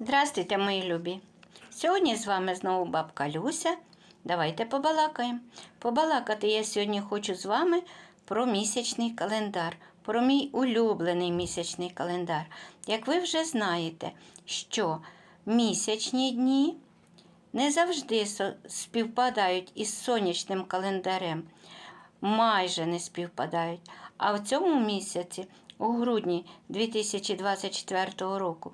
Здравствуйте, мої любі! Сьогодні з вами знову бабка Люся. Давайте побалакаємо. Побалакати я сьогодні хочу з вами про місячний календар, про мій улюблений місячний календар. Як ви вже знаєте, що місячні дні не завжди співпадають із сонячним календарем, майже не співпадають. А в цьому місяці, у грудні 2024 року,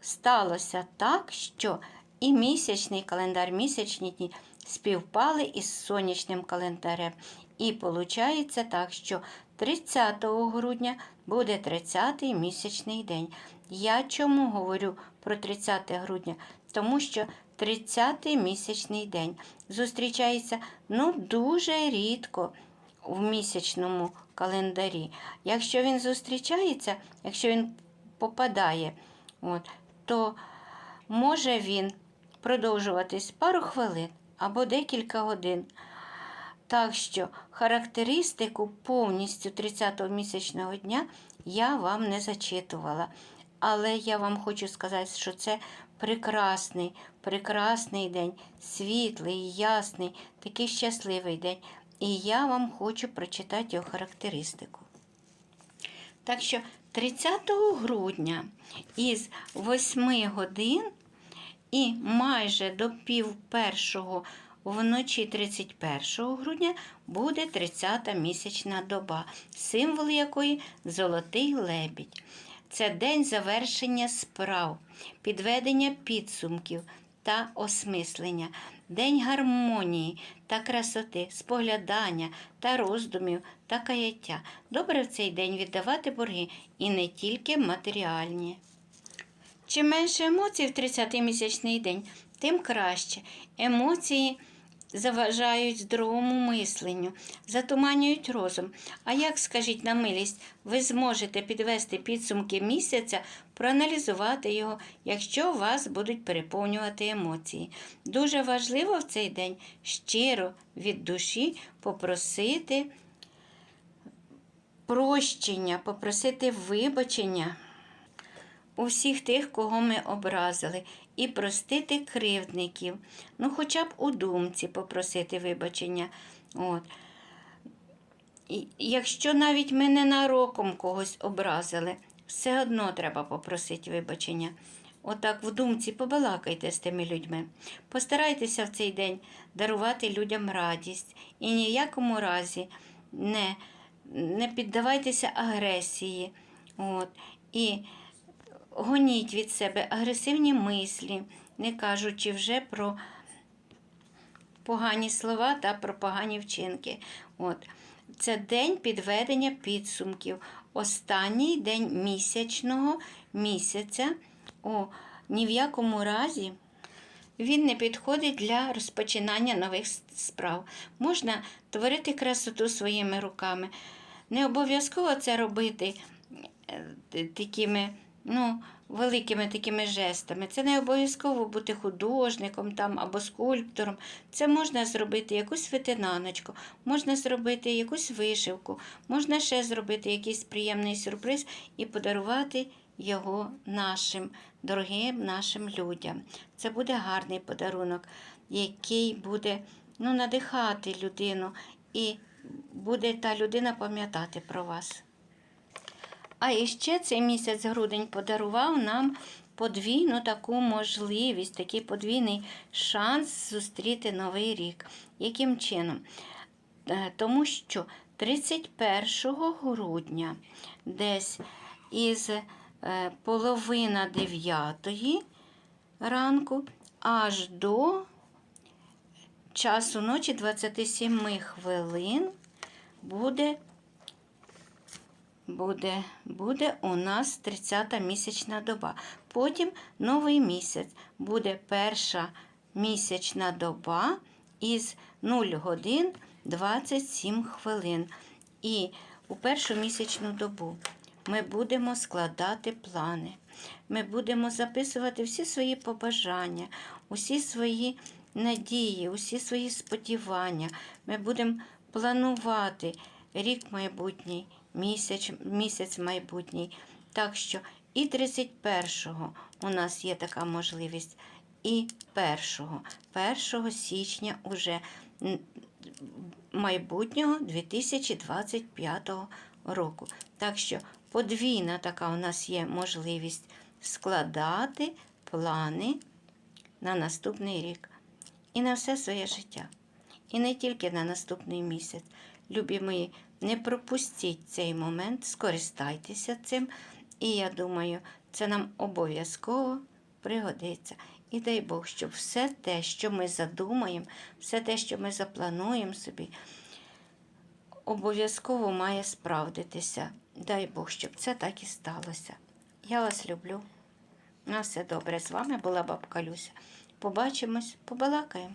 сталося так, що і місячний календар, місячні дні співпали із сонячним календарем. І виходить так, що 30 грудня буде 30-й місячний день. Я чому говорю про 30 грудня? Тому що 30-й місячний день зустрічається ну, дуже рідко в місячному календарі. Якщо він зустрічається, якщо він попадає, от, то може він продовжуватись пару хвилин або декілька годин. Так що характеристику повністю 30-го місячного дня я вам не зачитувала. Але я вам хочу сказати, що це прекрасний, прекрасний день, світлий, ясний, такий щасливий день. І я вам хочу прочитати його характеристику. Так що 30 грудня із 8 годин і майже до пів першого вночі 31 грудня буде 30-та місячна доба, символ якої золотий лебідь. Це день завершення справ, підведення підсумків та осмислення, день гармонії та красоти, споглядання та роздумів та каяття. Добре в цей день віддавати борги і не тільки матеріальні. Чим менше емоцій в 30-й місячний день, тим краще. Емоції заважають здоровому мисленню, затуманюють розум. А як, скажіть на милість, ви зможете підвести підсумки місяця, проаналізувати його, якщо вас будуть переповнювати емоції? Дуже важливо в цей день щиро від душі попросити прощення, попросити вибачення у всіх тих, кого ми образили, і простити кривдників. Ну, хоча б у думці попросити вибачення. От. І Якщо навіть ми ненароком когось образили, все одно треба попросити вибачення. Отак в думці побалакайте з тими людьми. Постарайтеся в цей день дарувати людям радість і ніякому разі не, не піддавайтеся агресії. От. І гоніть від себе агресивні мислі, не кажучи вже про погані слова та про погані вчинки. От. Це день підведення підсумків. Останній день місячного місяця. О, ні в якому разі він не підходить для розпочинання нових справ. Можна творити красоту своїми руками. Не обов'язково це робити е, такими ну, великими такими жестами. Це не обов'язково бути художником там, або скульптором. Це можна зробити якусь ветенаночку, можна зробити якусь вишивку, можна ще зробити якийсь приємний сюрприз і подарувати його нашим дорогим нашим людям. Це буде гарний подарунок, який буде ну, надихати людину, і буде та людина пам'ятати про вас. А іще цей місяць грудень подарував нам подвійну таку можливість, такий подвійний шанс зустріти новий рік. Яким чином? Е, Тому що 31 грудня десь із е, половина дев'ятої ранку аж до часу ночі 27 хвилин буде буде, буде у нас 30-та місячна доба. Потім новий місяць буде перша місячна доба із 0 годин 27 хвилин. І у першу місячну добу ми будемо складати плани. Ми будемо записувати всі свої побажання, усі свої надії, усі свої сподівання. Ми будемо планувати рік майбутній, місяць, місяць майбутній. Так що І 31-го у нас є така можливість. І 1-го, 1 січня уже майбутнього 2025 року. Так що подвійна така у нас є можливість складати плани на наступний рік і на все своє життя. І не тільки на наступний місяць. Любі мої, не пропустіть цей момент, скористайтеся цим. І я думаю, це нам обов'язково пригодиться. І дай Бог, щоб все те, що ми задумаємо, все те, що ми заплануємо собі, обов'язково має справдитися. Дай Бог, щоб це так і сталося. Я вас люблю. На все добре. З вами була бабка Люся. Побачимось, побалакаємо.